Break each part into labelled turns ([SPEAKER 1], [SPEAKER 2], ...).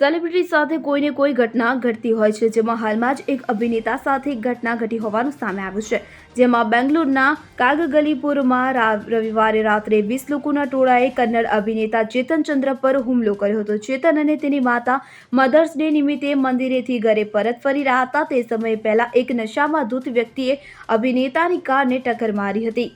[SPEAKER 1] Celebrity સાથે કોઈને કોઈ ઘટના ઘટતી હોય છે, જેમાં હાલમાં જ એક અભિનેતા સાથે એક ઘટના ઘટી હોવાનું સામે આવ્યું છે, જેમાં બેંગ્લોરના કાગગલીપુરમાં રવિવારે રાત્રે વીસ લોકોના ટોળાએ કન્નડ અભિનેતા ચેતન ચંદ્ર પર હુમલો કર્યો હતો. ચેતન અને તેની માતા મધર્સ ડે નિમિત્તે મંદિરેથી ઘરે પરત ફરી રહ્યા હતા. તે સમયે પહેલાં એક નશામાં ધૂત વ્યક્તિએ અભિનેતાની કારને ટક્કર મારી હતી.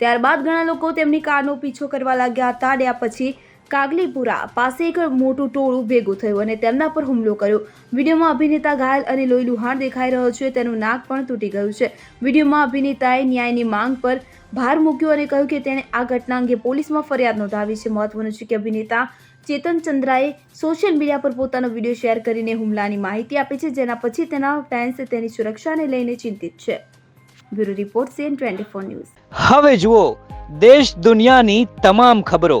[SPEAKER 1] ત્યારબાદ ઘણા લોકો તેમની કારનો પીછો કરવા લાગ્યા હતા. અને પછી કાગલીપુરા પાસે એક મોટું ટોળું ભેગું થયું અને તેમના પર હુમલો કર્યો. વિડીયોમાં અભિનેતા ઘાયલ અને લોહી લુહાણ દેખાઈ રહ્યો છે. તેનું નાક પણ તૂટી ગયું છે. વિડીયોમાં અભિનેતાએ ન્યાયની માંગ પર ભાર મૂક્યો અને કહ્યું કે તેણે આ ઘટના અંગે પોલીસમાં ફરિયાદ નોંધાવી છે. મહત્વનું છે કે અભિનેતા ચેતન ચંદ્રાએ સોશિયલ મીડિયા પર પોતાનો વીડિયો શેર કરીને હુમલાની માહિતી આપી છે, જેના પછી તેના ફેન્સ તેની સુરક્ષાને લઈને ચિંતિત છે. Bureau report CN twenty news.
[SPEAKER 2] હવે જુઓ, દેશ દુનિયાની તમામ ખબરો.